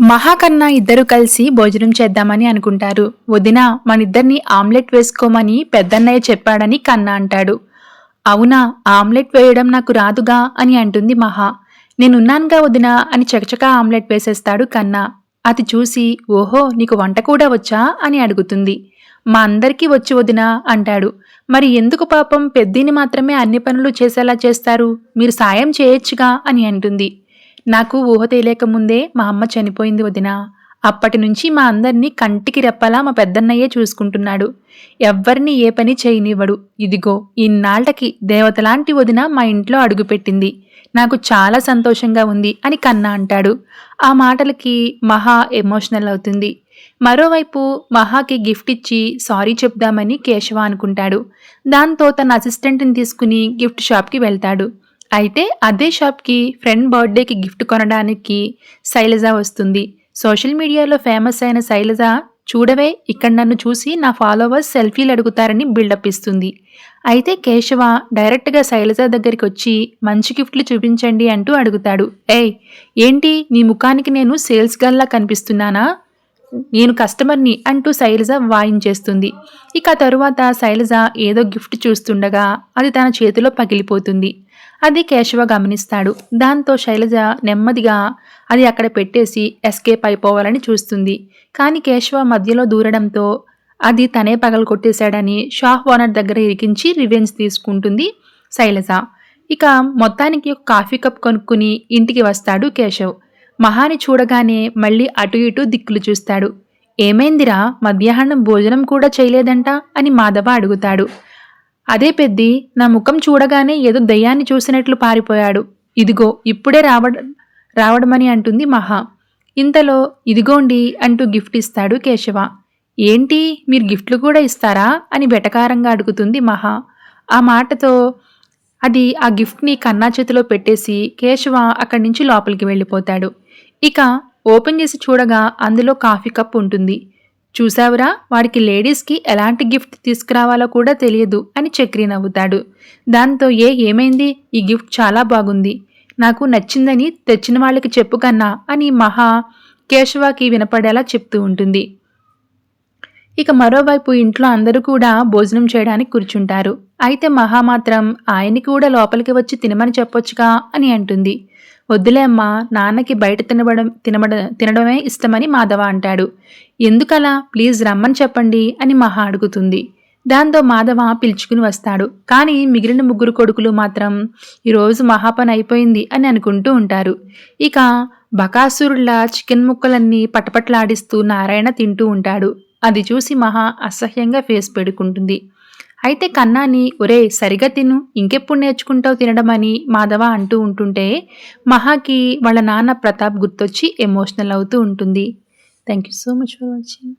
మహాకన్నా ఇద్దరు కలిసి భోజనం చేద్దామని అనుకుంటారు. వదిన మనిద్దరిని ఆమ్లెట్ వేసుకోమని పెద్దన్నయ్య చెప్పాడని కన్నా అంటాడు. అవునా ఆమ్లెట్ వేయడం నాకు రాదుగా అని అంటుంది మహా. నేనున్నానుగా వదిన అని చకచకా ఆమ్లెట్ వేసేస్తాడు కన్నా. అది చూసి ఓహో నీకు వంట కూడా వచ్చా అని అడుగుతుంది. మా అందరికీ వచ్చి వదిన అంటాడు. మరి ఎందుకు పాపం పెద్దిని మాత్రమే అన్ని పనులు చేసేలా చేస్తారు? మీరు సాయం చేయొచ్చుగా అని అంటుంది. నాకు ఊహ తెలియకముందే మా అమ్మ చనిపోయింది వదిన. అప్పటి నుంచి మా అందరినీ కంటికి రెప్పలా మా పెద్దన్నయ్యే చూసుకుంటున్నాడు. ఎవ్వరిని ఏ పని చేయనివ్వడు. ఇదిగో ఇన్నాళ్ళకి దేవతలాంటి వదిన మా ఇంట్లో అడుగుపెట్టింది. నాకు చాలా సంతోషంగా ఉంది అని కన్నా అంటాడు. ఆ మాటలకి మహా ఎమోషనల్ అవుతుంది. మరోవైపు మహాకి గిఫ్ట్ ఇచ్చి సారీ చెప్దామని కేశవ అనుకుంటాడు. దాంతో తన అసిస్టెంట్ని తీసుకుని గిఫ్ట్ షాప్కి వెళ్తాడు. అయితే అదే షాప్కి ఫ్రెండ్ బర్త్డేకి గిఫ్ట్ కొనడానికి శైలజ వస్తుంది. సోషల్ మీడియాలో ఫేమస్ అయిన శైలజ చూడవే ఇక్కడ నన్ను చూసి నా ఫాలోవర్స్ సెల్ఫీలు అడుగుతారని బిల్డప్ ఇస్తుంది. అయితే కేశవ డైరెక్ట్గా శైలజ దగ్గరికి వచ్చి మంచి గిఫ్ట్లు చూపించండి అంటూ అడుగుతాడు. ఏయ్ ఏంటి? నీ ముఖానికి నేను సేల్స్ గల్లా కనిపిస్తున్నానా? నేను కస్టమర్ని అంటూ శైలజ వాయించేస్తుంది. ఇక తరువాత శైలజ ఏదో గిఫ్ట్ చూస్తుండగా అది తన చేతిలో పగిలిపోతుంది. అది కేశవ గమనిస్తాడు. దాంతో శైలజ నెమ్మదిగా అది అక్కడ పెట్టేసి ఎస్కేప్ అయిపోవాలని చూస్తుంది. కానీ కేశవ మధ్యలో దూరడంతో అది తనే పగలు కొట్టేశాడని షాప్ ఓనర్ దగ్గర ఇరికించి రివెంజ్ తీసుకుంటుంది శైలజ. ఇక మొత్తానికి ఒక కాఫీ కప్ కొనుక్కుని ఇంటికి వస్తాడు కేశవ్. మహాని చూడగానే మళ్ళీ అటు ఇటు దిక్కులు చూస్తాడు. ఏమైందిరా? మధ్యాహ్నం భోజనం కూడా చేయలేదంట అని మాధవ అడుగుతాడు. అదే పెద్ది నా ముఖం చూడగానే ఏదో దయ్యాన్ని చూసినట్లు పారిపోయాడు. ఇదిగో ఇప్పుడే రావడ రావడమని అంటుంది మహా. ఇంతలో ఇదిగోండి అంటూ గిఫ్ట్ ఇస్తాడు కేశవ. ఏంటి? మీరు గిఫ్ట్లు కూడా ఇస్తారా? అని బెటకారంగా అడుగుతుంది మహా. ఆ మాటతో అది ఆ గిఫ్ట్ని కన్నా చేతిలో పెట్టేసి కేశవ అక్కడి నుంచి లోపలికి వెళ్ళిపోతాడు. ఇక ఓపెన్ చేసి చూడగా అందులో కాఫీ కప్ ఉంటుంది. చూసావురా వాడికి లేడీస్కి ఎలాంటి గిఫ్ట్ తీసుకురావాలో కూడా తెలియదు అని చక్రి నవ్వుతాడు. దాంతో ఏ ఏమైంది? ఈ గిఫ్ట్ చాలా బాగుంది. నాకు నచ్చిందని తెచ్చిన వాళ్ళకి చెప్పు కన్నా అని మహా కేశవాకి వినపడేలా చెప్తూ ఉంటుంది. ఇక మరోవైపు ఇంట్లో అందరూ కూడా భోజనం చేయడానికి కూర్చుంటారు. అయితే మహా మాత్రం ఆయన్ని కూడా లోపలికి వచ్చి తినమని చెప్పొచ్చుగా అని అంటుంది. వద్దులే అమ్మా నాన్నకి బయట తినబడం తినబడ తినడమే ఇష్టమని మాధవ అంటాడు. ఎందుకలా? ప్లీజ్ రమ్మని చెప్పండి అని మహా అడుగుతుంది. దాంతో మాధవ పిలుచుకుని వస్తాడు. కానీ మిగిలిన ముగ్గురు కొడుకులు మాత్రం ఈరోజు మహాపని అయిపోయింది అని అనుకుంటూ ఉంటారు. ఇక బకాసురుల్లా చికెన్ ముక్కలన్నీ పటపట్లాడిస్తూ నారాయణ తింటూ ఉంటాడు. అది చూసి మహా అసహ్యంగా ఫేస్ పెడుకుంటుంది. అయితే కన్నాని ఒరే సరిగా తిను. ఇంకెప్పుడు నేర్చుకుంటావు తినడమని? మాధవ అంటూ ఉంటుంటే మహాకి వాళ్ళ నాన్న ప్రతాప్ గుర్తొచ్చి ఎమోషనల్ అవుతూ ఉంటుంది. Thank you so much for watching.